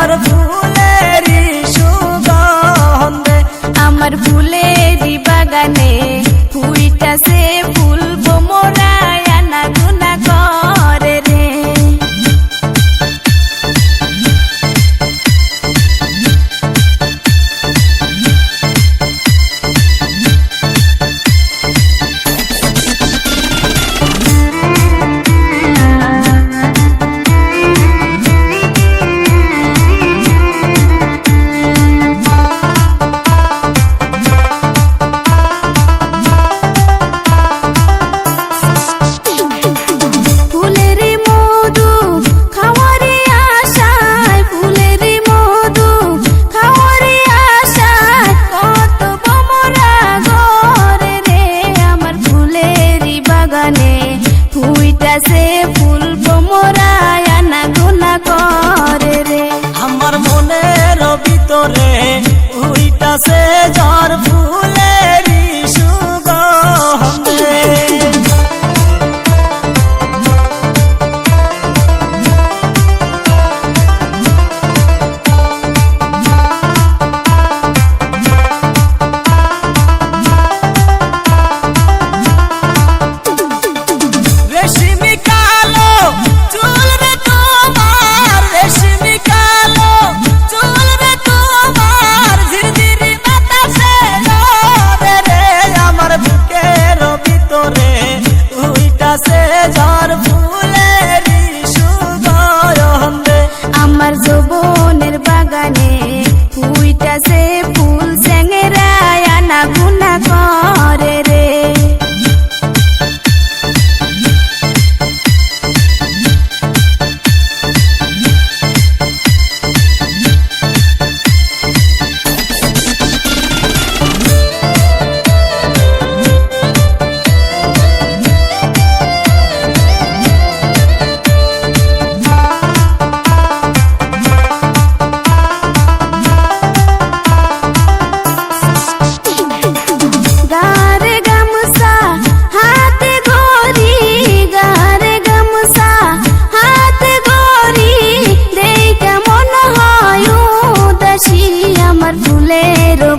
আমার ফুলেরি সুগন্ধে আমার ফুলেরি বাগানে ফুইটাছে ফুইটা সে ফুল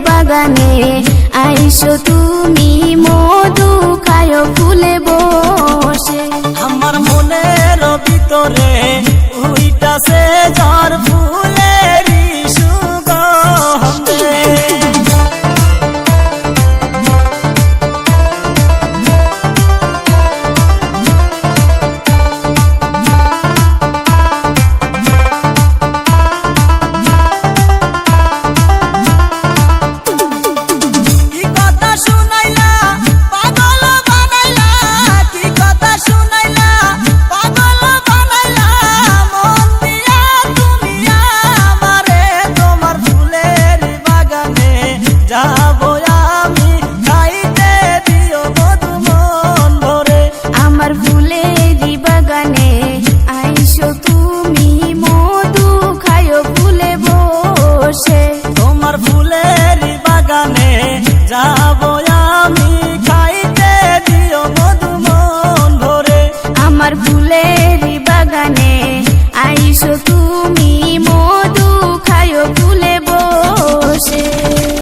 বাগানে আইসো তুমি মধু খায় ফুলে বসে। আমার মনের ভিতরে উইটাছে ঝড়